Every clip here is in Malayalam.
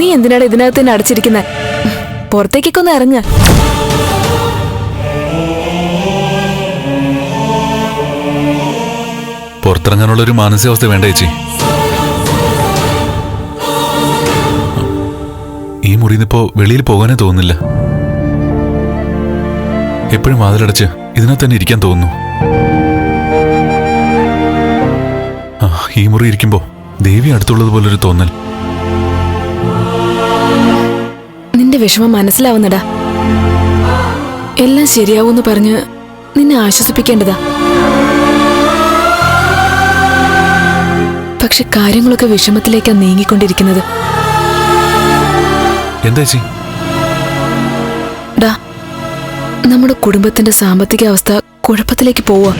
നീ എന്തിനാണ് ഇതിനകത്ത് തന്നെ അടച്ചിരിക്കുന്നത് പുറത്തേക്കൊക്കെ ഒന്ന് ഇറങ്ങ. പുറത്തിറങ്ങാനുള്ള ഒരു മാനസികാവസ്ഥ വേണ്ട ചേച്ചി. ഈ മുറിന്നിപ്പോ വെളിയിൽ പോകാനേ തോന്നുന്നില്ല. എപ്പോഴും വാതിലടച്ച് ഇതിനകത്ത് തന്നെ ഇരിക്കാൻ തോന്നുന്നു. ഈ മുറി ഇരിക്കുമ്പോ ദേവി അടുത്തുള്ളത് പോലൊരു തോന്നൽ. നിന്റെ വിഷമം മനസ്സിലാവുന്നടാ. എല്ലാം ശരിയാവൂന്ന് പറഞ്ഞ് നിന്നെ ആശ്വസിപ്പിക്കേണ്ടതാ. പക്ഷെ കാര്യങ്ങളൊക്കെ വിഷമത്തിലേക്കാ നീങ്ങിക്കൊണ്ടിരിക്കുന്നത്. എന്താ ഡാ നമ്മുടെ കുടുംബത്തിന്റെ സാമ്പത്തിക അവസ്ഥ കുഴപ്പത്തിലേക്ക് പോവാ.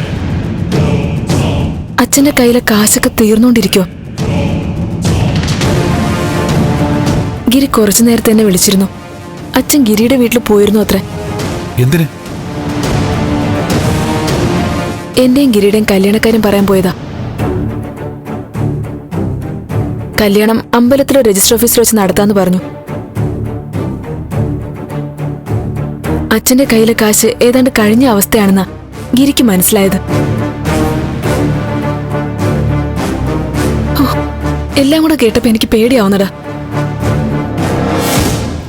അച്ഛന്റെ കയ്യിലെ കാശൊക്കെ തീർന്നുകൊണ്ടിരിക്കോ ഗിരി കുറച്ചു നേരത്തെ എന്നെ വിളിച്ചിരുന്നു. അച്ഛൻ ഗിരിയുടെ വീട്ടിൽ പോയിരുന്നു അത്ര. എന്തിന്? എന്റെയും ഗിരിയുടെയും കല്യാണക്കാരും പറയാൻ പോയതാ. കല്യാണം അമ്പലത്തിലെ രജിസ്റ്റർ ഓഫീസിൽ വെച്ച് നടത്താന്ന് പറഞ്ഞു. അച്ഛന്റെ കയ്യിലെ കാശ് ഏതാണ്ട് കഴിഞ്ഞ അവസ്ഥയാണെന്നാ ഗിരിക്ക് മനസ്സിലായത്. എല്ലാം കൂടെ കേട്ടപ്പോ എനിക്ക് പേടിയാവുന്നടാ.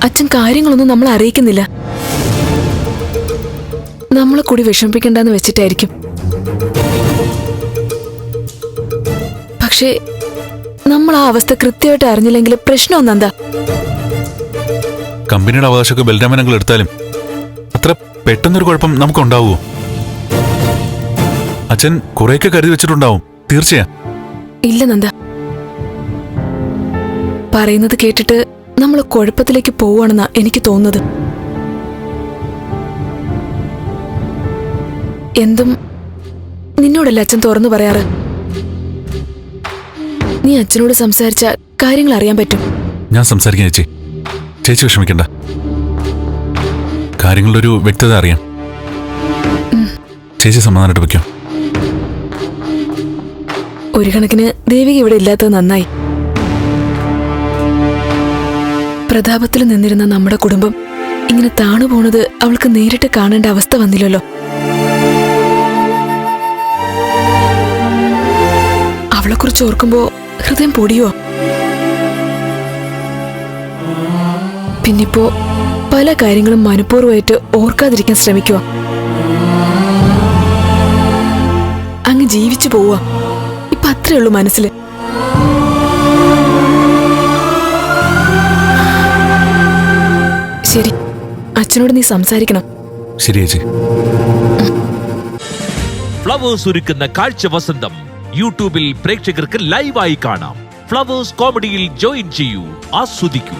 അച്ഛൻ കാര്യങ്ങളൊന്നും നമ്മൾ അറിയിക്കുന്നില്ല. നമ്മളെ കൂടി വിഷമിപ്പിക്കണ്ടെന്ന് വെച്ചിട്ടായിരിക്കും. പക്ഷേ നമ്മൾ ആ അവസ്ഥ കൃത്യമായിട്ട് അറിഞ്ഞില്ലെങ്കിൽ പ്രശ്നം എന്താ? കമ്പനിയുടെ അവകാശമൊക്കെ ബലരാമനങ്ങൾ എടുത്താലും അത്ര പെട്ടെന്നൊരു കുഴപ്പം നമുക്കുണ്ടാവുമോ? അച്ഛൻ കുറെയൊക്കെ കരുതി വെച്ചിട്ടുണ്ടാവും. തീർച്ചയാ. ഇല്ല നന്ദ. പറയുന്നത് കേട്ടിട്ട് നമ്മൾ കുഴപ്പത്തിലേക്ക് പോവുകയാണെന്നാ എനിക്ക് തോന്നുന്നത്. എന്തും നിന്നോടല്ല അച്ഛൻ തുറന്നു പറയാറ്? നീ അച്ഛനോട് സംസാരിച്ച കാര്യങ്ങൾ അറിയാൻ പറ്റും. ഞാൻ സംസാരിക്കാൻ ചേച്ചി. ചേച്ചി വിഷമിക്കണ്ട. കാര്യങ്ങളുടെ ഒരു വ്യക്തത അറിയാം. ചേച്ചി സമാധാനമായിട്ട് വയ്ക്കോ ഒരു കണക്കിന് ദേവിക ഇവിടെ ഇല്ലാത്തത് നന്നായി. പ്രതാപത്തിൽ നിന്നിരുന്ന നമ്മുടെ കുടുംബം ഇങ്ങനെ താണു പോണത് അവൾക്ക് നേരിട്ട് കാണേണ്ട അവസ്ഥ വന്നില്ലല്ലോ. അവളെക്കുറിച്ച് ഓർക്കുമ്പോ ഹൃദയം പൊടിയോ? പിന്നിപ്പോ പല കാര്യങ്ങളും മനഃപൂർവമായിട്ട് ഓർക്കാതിരിക്കാൻ ശ്രമിക്കുക അങ്ങ് ജീവിച്ചു പോവുക ഇപ്പൊ അത്രേ ഉള്ളൂ മനസ്സിൽ ശരി. അച്ഛനോട് നീ സംസാരിക്കണം. ശരി ചേച്ചി. ഫ്ലവേഴ്സ് ഒരുക്കുന്ന കാഴ്ച വസന്തം യൂട്യൂബിൽ പ്രേക്ഷകർക്ക് ലൈവായി കാണാം. ഫ്ലവേഴ്സ് കോമഡിയിൽ ജോയിൻ ചെയ്യൂ. ആസ്വദിക്കൂ.